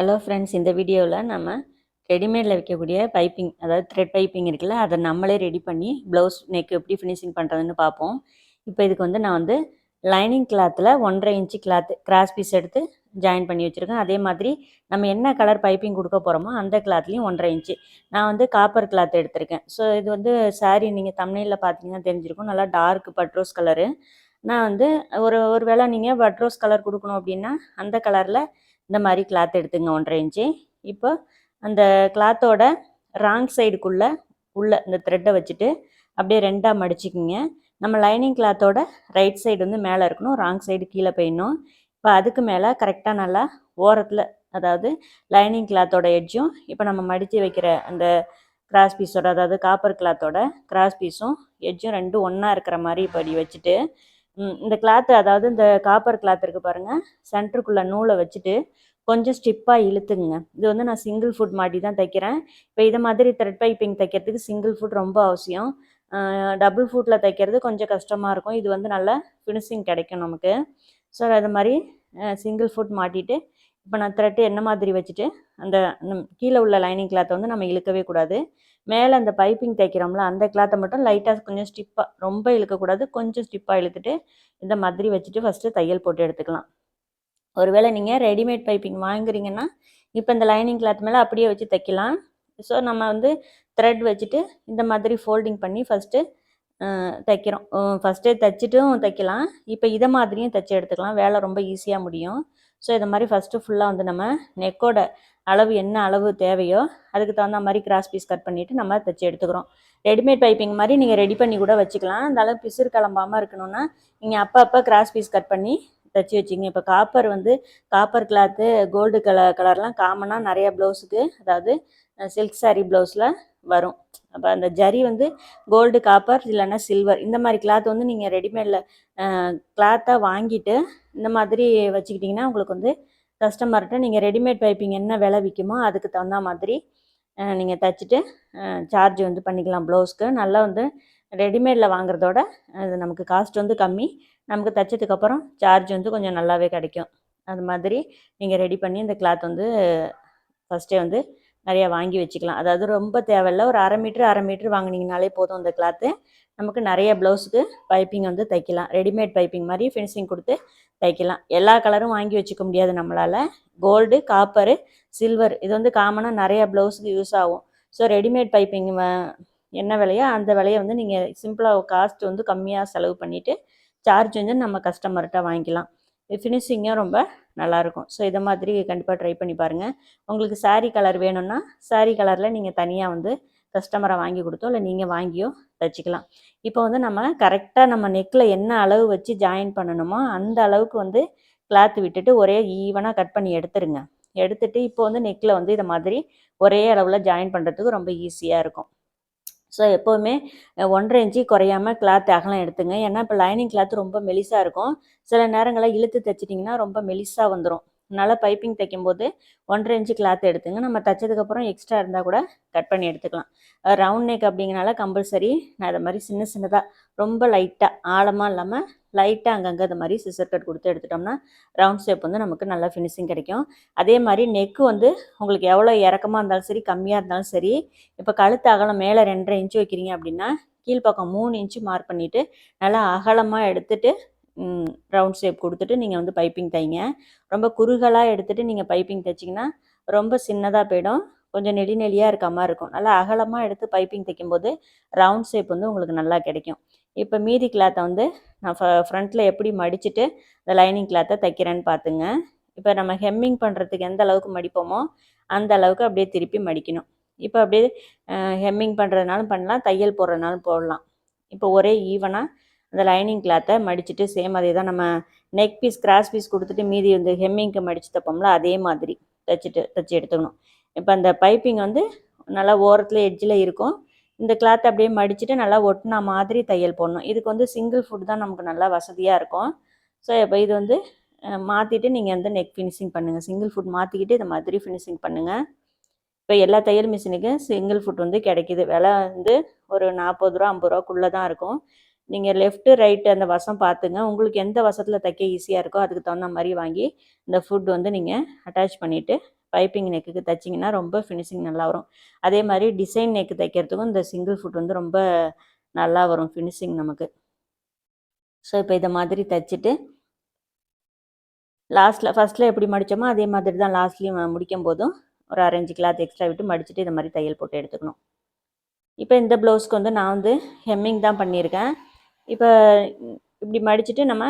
Hello friends இந்த வீடியோவில் நம்ம ரெடிமேடில் வைக்கக்கூடிய பைப்பிங் அதாவது த்ரெட் பைப்பிங் இருக்குல்ல அதை நம்மளே ரெடி பண்ணி ப்ளவுஸ் நெக் எப்படி ஃபினிஷிங் பண்ணுறதுன்னு பார்ப்போம். இப்போ இதுக்கு வந்து நான் வந்து லைனிங் கிளாத்தில் ஒன்றரை இன்ச்சு கிளாத்து கிராஸ் பீஸ் எடுத்து ஜாயின் பண்ணி வச்சுருக்கேன். அதே மாதிரி நம்ம என்ன கலர் பைப்பிங் கொடுக்க போகிறோமோ அந்த கிளாத்லேயும் ஒன்றரை இன்ச்சு நான் வந்து காப்பர் கிளாத் எடுத்திருக்கேன். ஸோ இது வந்து சாரீ நீங்கள் தமிழில் பார்த்தீங்கன்னா தெரிஞ்சிருக்கும். நல்லா டார்க் பட்ரோஸ் கலரு நான் வந்து ஒரு ஒரு வேளை நீங்கள் பட்ரோஸ் கலர் கொடுக்கணும் அப்படின்னா அந்த கலரில் இந்த மாதிரி கிளாத் எடுத்துங்க ஒன்றரை இன்ச்சு இப்போ அந்த கிளாத்தோட ராங் சைடுக்குள்ளே உள்ள இந்த த்ரெட்டை வச்சுட்டு அப்படியே ரெண்டாக மடிச்சுக்கிங்க. நம்ம லைனிங் கிளாத்தோட ரைட் சைடு வந்து மேலே இருக்கணும் ராங் சைடு கீழே போயிடணும். இப்போ அதுக்கு மேலே கரெக்டாக நல்லா ஓரத்தில் அதாவது லைனிங் கிளாத்தோட எட்ஜும் இப்போ நம்ம மடித்து வைக்கிற அந்த கிராஸ் பீஸோட அதாவது காப்பர் கிளாத்தோட கிராஸ் பீஸும் எட்ஜும் ரெண்டும் ஒன்றா இருக்கிற மாதிரி இப்படி வச்சுட்டு இந்த கிளாத்து அதாவது இந்த காப்பர் கிளாத் இருக்குது பாருங்கள் சென்டருக்குள்ளே நூலை வச்சுட்டு கொஞ்சம் ஸ்டிப்பாக இழுத்துங்க இது வந்து நான் சிங்கிள் ஃபுட் மாட்டி தான் தைக்கிறேன். இப்போ இதை மாதிரி த்ரெட் பைப்பிங் தைக்கிறதுக்கு சிங்கிள் ஃபுட் ரொம்ப அவசியம். டபுள் ஃபுட்டில் தைக்கிறது கொஞ்சம் கஷ்டமாக இருக்கும். இது வந்து நல்ல ஃபினிஷிங் கிடைக்கும் நமக்கு. ஸோ அது மாதிரி சிங்கிள் ஃபுட் மாட்டிட்டு இப்போ நான் த்ரெட்டு என்ன மாதிரி வச்சுட்டு அந்த கீழே உள்ள லைனிங் கிளாத்தை வந்து நம்ம இழுக்கவே கூடாது. மேலே அந்த பைப்பிங் தைக்கிறோம்ல அந்த கிளாத்தை மட்டும் லைட்டாக கொஞ்சம் ஸ்டிப்பாக ரொம்ப இழுக்கக்கூடாது. கொஞ்சம் ஸ்டிப்பாக இழுத்துட்டு இந்த மாதிரி வச்சுட்டு ஃபஸ்ட்டு தையல் போட்டு எடுத்துக்கலாம். ஒருவேளை நீங்கள் ரெடிமேட் பைப்பிங் வாங்குறீங்கன்னா இப்போ இந்த லைனிங் கிளாத் மேலே அப்படியே வச்சு தைக்கலாம். ஸோ நம்ம வந்து த்ரெட் வச்சுட்டு இந்த மாதிரி ஃபோல்டிங் பண்ணி ஃபஸ்ட்டு தைக்கிறோம். ஃபஸ்ட்டே தைச்சிட்டும் தைக்கலாம். இப்போ இதை மாதிரியும் தைச்சி எடுத்துக்கலாம். வேலை ரொம்ப ஈஸியாக முடியும். ஸோ இதை மாதிரி ஃபஸ்ட்டு ஃபுல்லாக வந்து நம்ம நெக்கோட அளவு என்ன அளவு தேவையோ அதுக்கு தகுந்த மாதிரி கிராஸ் பீஸ் கட் பண்ணிவிட்டு நம்ம தைச்சி எடுத்துக்கிறோம். ரெடிமேட் பைப்பிங் மாதிரி நீங்கள் ரெடி பண்ணி கூட வச்சுக்கலாம். அந்த அளவு பிசுறு கிளம்பாமல் இருக்கணும்னா நீங்கள் அப்போ அப்போ கிராஸ் பீஸ் கட் பண்ணி தைச்சி வச்சுங்க இப்போ காப்பர் வந்து காப்பர் கிளாத்து கோல்டு கலர் கலர்லாம் காமனாக நிறைய ப்ளவுஸுக்கு அதாவது சில்க் சாரீ ப்ளவுஸில் வரும். அப்போ அந்த ஜரி வந்து கோல்டு காப்பர் இல்லைன்னா சில்வர் இந்த மாதிரி கிளாத் வந்து நீங்கள் ரெடிமேடில் கிளாத்தாக வாங்கிட்டு இந்த மாதிரி வச்சுக்கிட்டிங்கன்னா உங்களுக்கு வந்து கஸ்டமர்கிட்ட நீங்கள் ரெடிமேட் பைப்பிங் என்ன விலை விற்குமோ அதுக்கு தகுந்த மாதிரி நீங்கள் தைச்சிட்டு சார்ஜ் வந்து பண்ணிக்கலாம் ப்ளவுஸ்க்கு நல்லா வந்து ரெடிமேடில் வாங்குறதோட அது நமக்கு காஸ்ட் வந்து கம்மி. நமக்கு தைச்சதுக்கப்புறம் சார்ஜ் வந்து கொஞ்சம் நல்லாவே கிடைக்கும். அது மாதிரி நீங்கள் ரெடி பண்ணி இந்த கிளாத் வந்து ஃபஸ்ட்டே வந்து நிறையா வாங்கி வச்சுக்கலாம். அதாவது ரொம்ப தேவையில்ல. ஒரு அரை மீட்ரு அரை மீட்ரு வாங்கினீங்கனாலே போதும் அந்த கிளாத்து நமக்கு நிறைய ப்ளவுஸுக்கு பைப்பிங் வந்து தைக்கலாம். ரெடிமேட் பைப்பிங் மாதிரி ஃபினிஷிங் கொடுத்து தைக்கலாம். எல்லா கலரும் வாங்கி வச்சுக்க முடியாது நம்மளால். கோல்டு காப்பரு சில்வர் இது வந்து காமனாக நிறைய ப்ளவுஸுக்கு யூஸ் ஆகும். ஸோ ரெடிமேட் பைப்பிங் என்ன விலையோ அந்த விலையை வந்து நீங்கள் சிம்பிளாக காஸ்ட் வந்து கம்மியாக செலவு பண்ணிவிட்டு சார்ஜ் வந்து நம்ம கஸ்டமர்கிட்ட வாங்கிக்கலாம். ஃபினிஷிங்கும் ரொம்ப நல்லாயிருக்கும். ஸோ இதை மாதிரி கண்டிப்பாக ட்ரை பண்ணி பாருங்கள் உங்களுக்கு சாரீ கலர் வேணும்னா சாரீ கலரில் நீங்கள் தனியாக வந்து கஸ்டமரை வாங்கி கொடுத்தோ இல்லை நீங்கள் வாங்கியோ தைச்சிக்கலாம். இப்போ வந்து நம்ம கரெக்டாக நம்ம நெக்கில் என்ன அளவு வச்சு ஜாயின் பண்ணணுமோ அந்த அளவுக்கு வந்து கிளாத் விட்டுட்டு ஒரே ஈவனாக கட் பண்ணி எடுத்துருங்க. எடுத்துட்டு இப்போ வந்து நெக்கில் வந்து இதை மாதிரி ஒரே அளவில் ஜாயின் பண்ணுறதுக்கு ரொம்ப ஈஸியாக இருக்கும். ஸோ எப்போவுமே ஒன்றரை இன்ச்சு குறையாம கிளாத் அகலம் எடுத்துங்க. ஏன்னா இப்போ லைனிங் கிளாத் ரொம்ப மெலிசாக இருக்கும். சில நேரங்களில் இழுத்து தைச்சிட்டிங்கன்னா ரொம்ப மெலிசாக வந்துடும் அதனால் பைப்பிங் தைக்கும்போது ஒன்றரை இன்ச்சு கிளாத் எடுத்துங்க. நம்ம தைச்சதுக்கப்புறம் எக்ஸ்ட்ரா இருந்தால் கூட கட் பண்ணி எடுத்துக்கலாம். ரவுண்ட் நெக் அப்படிங்கிறனால கம்பல்சரி நான் இதை மாதிரி சின்ன சின்னதாக ரொம்ப லைட்டாக ஆழமாக இல்லாமல் லைட்டாக அங்கங்கே அது மாதிரி சிசர் கட் கொடுத்து எடுத்துட்டோம்னா ரவுண்ட் ஷேப் வந்து நமக்கு நல்லா ஃபினிஷிங் கிடைக்கும். அதே மாதிரி நெக்கு வந்து உங்களுக்கு எவ்வளோ இறக்கமாக இருந்தாலும் சரி கம்மியாக இருந்தாலும் சரி இப்போ கழுத்து அகலம் மேலே ரெண்டரை இன்ச்சு வைக்கிறீங்க அப்படின்னா கீழ்ப்பக்கம் மூணு இன்ச்சு மார்க் பண்ணிவிட்டு நல்லா அகலமாக எடுத்துட்டு ரவுண்ட் ஷேப் கொடுத்துட்டு நீங்கள் வந்து பைப்பிங் தைங்க. ரொம்ப குறுகலாக எடுத்துகிட்டு நீங்கள் பைப்பிங் தைச்சிங்கன்னா ரொம்ப சின்னதாக போயிடும். கொஞ்சம் நெளி நெளியாக இருக்க மாதிரி இருக்கும். நல்லா அகலமாக எடுத்து பைப்பிங் தைக்கும்போது ரவுண்ட் ஷேப் வந்து உங்களுக்கு நல்லா கிடைக்கும். இப்போ மீதி கிளாத்தை வந்து நான் ஃப்ரண்ட்டில் எப்படி மடிச்சுட்டு இந்த லைனிங் கிளாத்தை தைக்கிறேன்னு பார்த்துங்க இப்போ நம்ம ஹெம்மிங் பண்ணுறதுக்கு எந்த அளவுக்கு மடிப்போமோ அந்த அளவுக்கு அப்படியே திருப்பி மடிக்கணும். இப்போ அப்படியே ஹெம்மிங் பண்ணுறதுனாலும் பண்ணலாம் தையல் போடுறதுனாலும் போடலாம். இப்போ ஒரே ஈவனாக அந்த லைனிங் கிளாத்தை மடிச்சுட்டு சேம் அதே தான் நம்ம நெக் பீஸ் கிராஸ் பீஸ் கொடுத்துட்டு மீதி வந்து ஹெம்மிங்க்கு மடித்து தைப்போம்ல அதே மாதிரி தைச்சிட்டு தைச்சி எடுத்துக்கணும். இப்போ அந்த பைப்பிங் வந்து நல்லா ஓரத்தில் எட்ஜில் இருக்கும். இந்த கிளாத் அப்படியே மடிச்சுட்டு நல்லா ஒட்டினா மாதிரி தையல் போடணும். இதுக்கு வந்து சிங்கிள் ஃபுட் தான் நமக்கு நல்லா வசதியாக இருக்கும். ஸோ இப்போ இது வந்து மாற்றிட்டு நீங்கள் வந்து நெக் ஃபினிஷிங் பண்ணுங்கள் சிங்கிள் ஃபுட் மாற்றிக்கிட்டு இந்த மாதிரி ஃபினிஷிங் பண்ணுங்கள் இப்போ எல்லா தையல் மிஷினுக்கும் சிங்கிள் ஃபுட் வந்து கிடைக்கிது. விலை வந்து ஒரு நாற்பது ரூபா ஐம்பது ரூபாக்குள்ளே தான் இருக்கும். நீங்கள் லெஃப்ட்டு ரைட்டு அந்த வசம் பார்த்துங்க உங்களுக்கு எந்த வசத்தில் தைக்க ஈஸியாக இருக்கோ அதுக்கு தகுந்த மாதிரி வாங்கி இந்த ஃபுட் வந்து நீங்கள் அட்டாச் பண்ணிவிட்டு பைப்பிங் நெக்குக்கு தைச்சிங்கன்னா ரொம்ப ஃபினிஷிங் நல்லா வரும். அதே மாதிரி டிசைன் நெக்கு தைக்கிறதுக்கும் இந்த சிங்கிள் ஃபுட் வந்து ரொம்ப நல்லா வரும் ஃபினிஷிங் நமக்கு. ஸோ இப்போ இதை மாதிரி தைச்சிட்டு லாஸ்ட்டில் ஃபஸ்ட்டில் எப்படி மடித்தோமோ அதே மாதிரி தான் லாஸ்ட்லேயும் முடிக்கும் போதும் ஒரு அரைஞ்சு கிளாத் எக்ஸ்ட்ரா விட்டு மடிச்சுட்டு இதை மாதிரி தையல் போட்டு எடுத்துக்கணும். இப்போ இந்த ப்ளவுஸ்க்கு வந்து நான் வந்து ஹெம்மிங் தான் பண்ணியிருக்கேன். இப்போ இப்படி மடிச்சுட்டு நம்ம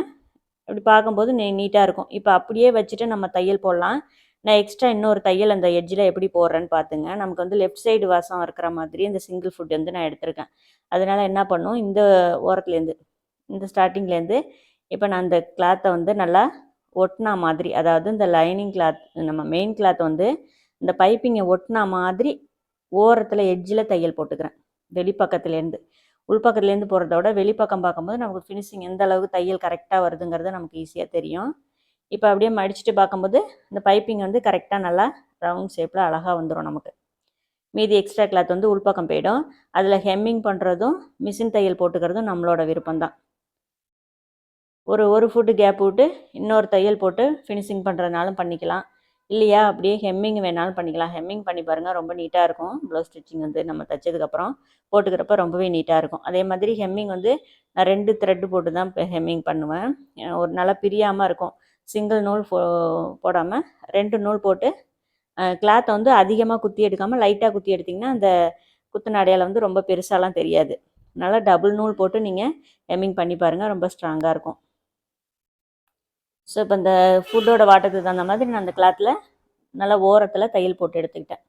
இப்படி பார்க்கும்போது நீ நீட்டாக இருக்கும். இப்போ அப்படியே வச்சுட்டு நம்ம தையல் போடலாம். நான் எக்ஸ்ட்ரா இன்னொரு தையல் அந்த எட்ஜில் எப்படி போடுறேன்னு பார்த்துங்க நமக்கு வந்து லெஃப்ட் சைடு வாசம் இருக்கிற மாதிரி இந்த சிங்கிள் ஃபுட் வந்து நான் எடுத்திருக்கேன். அதனால் என்ன பண்ணும்? இந்த ஓரத்துலேருந்து இந்த ஸ்டார்டிங்லேருந்து இப்போ நான் அந்த கிளாத்தை வந்து நல்லா ஒட்டினா மாதிரி அதாவது இந்த லைனிங் கிளாத் நம்ம மெயின் கிளாத் வந்து இந்த பைப்பிங்கை ஒட்டினா மாதிரி ஓரத்தில் எட்ஜில் தையல் போட்டுக்கிறேன். வெளிப்பக்கத்துலேருந்து உள்பக்கத்துலேருந்து போகிறத விட வெளிப்பக்கம் பார்க்கும்போது நமக்கு ஃபினிஷிங் எந்த அளவுக்கு தையல் கரெக்டாக வருதுங்கிறது நமக்கு ஈஸியாக தெரியும். இப்போ அப்படியே மடிச்சுட்டு பார்க்கும்போது இந்த பைப்பிங் வந்து கரெக்டாக நல்லா ரவுண்ட் ஷேப்பில் அழகாக வந்துடும் நமக்கு. மீதி எக்ஸ்ட்ரா கிளாத் வந்து உள்பக்கம் போயிடும். அதில் ஹெம்மிங் பண்ணுறதும் மிஷின் தையல் போட்டுக்கிறதும் நம்மளோட விருப்பம்தான். ஒரு ஒரு ஃபுட்டு கேப் விட்டு இன்னொரு தையல் போட்டு ஃபினிஷிங் பண்ணுறதுனாலும் பண்ணிக்கலாம். இல்லையா? அப்படியே ஹெம்மிங் வேணாலும் பண்ணிக்கலாம். ஹெம்மிங் பண்ணி பாருங்கள் ரொம்ப நீட்டாக இருக்கும். ப்ளவுஸ் ஸ்டிச்சிங் வந்து நம்ம தைச்சதுக்கப்புறம் போட்டுக்கிறப்ப ரொம்பவே நீட்டாக இருக்கும். அதே மாதிரி ஹெம்மிங் வந்து நான் ரெண்டு த்ரெட்டு போட்டு தான் இப்போ ஹெம்மிங் பண்ணுவேன். ஒரு நல்லா பிரியாமல் இருக்கும். சிங்கிள் நூல் போடாமல் ரெண்டு நூல் போட்டு கிளாத்தை வந்து அதிகமாக குத்தி எடுக்காமல் லைட்டாக குத்தி எடுத்திங்கன்னா அந்த குத்தின அடையாளம் வந்து ரொம்ப பெருசாலாம் தெரியாது. நல்லா டபுள் நூல் போட்டு நீங்கள் ஹெம்மிங் பண்ணி பாருங்கள் ரொம்ப ஸ்ட்ராங்காக இருக்கும். ஸோ இப்போ இந்த ஃபுட்டோட வாட்டத்துக்கு தகுந்த மாதிரி நான் அந்த கிளாத்தில் நல்லா ஓரத்தில் தையல் போட்டு எடுத்துக்கிட்டேன்.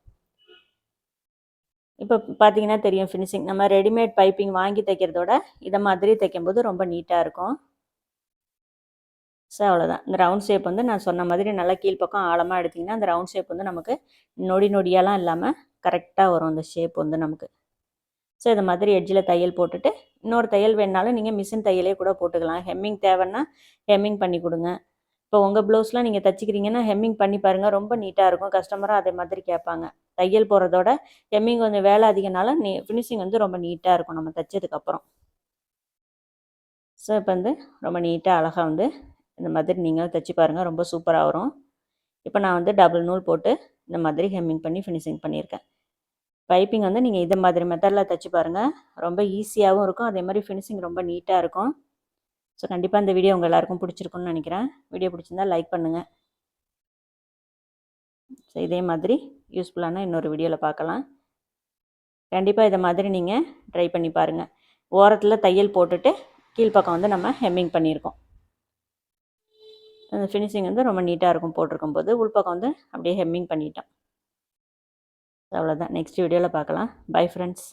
இப்போ பார்த்தீங்கன்னா தெரியும் ஃபினிஷிங் நம்ம ரெடிமேட் பைப்பிங் வாங்கி தைக்கிறதோட இதை மாதிரி தைக்கும்போது ரொம்ப நீட்டாக இருக்கும். ஸோ அவ்வளோதான் இந்த ரவுண்ட் ஷேப் வந்து நான் சொன்ன மாதிரி நல்லா கீழ்ப்பக்கம் ஆழமாக எடுத்திங்கன்னா அந்த ரவுண்ட் ஷேப் வந்து நமக்கு நொடி நொடியெல்லாம் இல்லாமல் கரெக்டாக வரும் அந்த ஷேப் வந்து நமக்கு. ஸோ இது மாதிரி எட்ஜில் தையல் போட்டுட்டு இன்னொரு தையல் வேணாலும் நீங்கள் மிஷின் தையலே கூட போட்டுக்கலாம். ஹெம்மிங் தேவைன்னா ஹெம்மிங் பண்ணி கொடுங்க. இப்போ உங்கள் ப்ளவுஸ்லாம் நீங்கள் தைச்சிக்கிறீங்கன்னா ஹெம்மிங் பண்ணி பாருங்கள் ரொம்ப நீட்டாக இருக்கும். கஸ்டமரும் அதே மாதிரி கேட்பாங்க. தையல் போகிறதோட ஹெம்மிங் கொஞ்சம் வேலை அதிகனால நீ ஃபினிஷிங் வந்து ரொம்ப நீட்டாக இருக்கும் நம்ம தைச்சதுக்கப்புறம் ஸோ இப்போ வந்து ரொம்ப நீட்டாக அழகாக வந்து இந்த மாதிரி நீங்களும் தைச்சி பாருங்கள் ரொம்ப சூப்பராக வரும். இப்போ நான் வந்து டபுள் நூல் போட்டு இந்த மாதிரி ஹெம்மிங் பண்ணி ஃபினிஷிங் பண்ணியிருக்கேன். பைப்பிங் வந்து நீங்கள் இதை மாதிரி மெத்தடில் தைச்சி பாருங்கள் ரொம்ப ஈஸியாகவும் இருக்கும். அதே மாதிரி ஃபினிஷிங் ரொம்ப நீட்டாக இருக்கும். ஸோ கண்டிப்பாக இந்த வீடியோ உங்கள் எல்லாருக்கும் பிடிச்சிருக்குன்னு நினைக்கிறேன். வீடியோ பிடிச்சிருந்தா லைக் பண்ணுங்கள் ஸோ இதே மாதிரி யூஸ்ஃபுல்லான இன்னொரு வீடியோவில் பார்க்கலாம் கண்டிப்பாக இதை மாதிரி நீங்கள் ட்ரை பண்ணி பாருங்கள் ஓரத்தில் தையல் போட்டுட்டு கீழ்ப்பக்கம் வந்து நம்ம ஹெம்மிங் பண்ணியிருக்கோம். ஃபினிஷிங் வந்து ரொம்ப நீட்டாக இருக்கும் போட்டிருக்கும் போது உள்பக்கம் வந்து அப்படியே ஹெம்மிங் பண்ணிட்டோம். அவ்வளோதான் நெக்ஸ்ட் வீடியோவில் பார்க்கலாம். Bye friends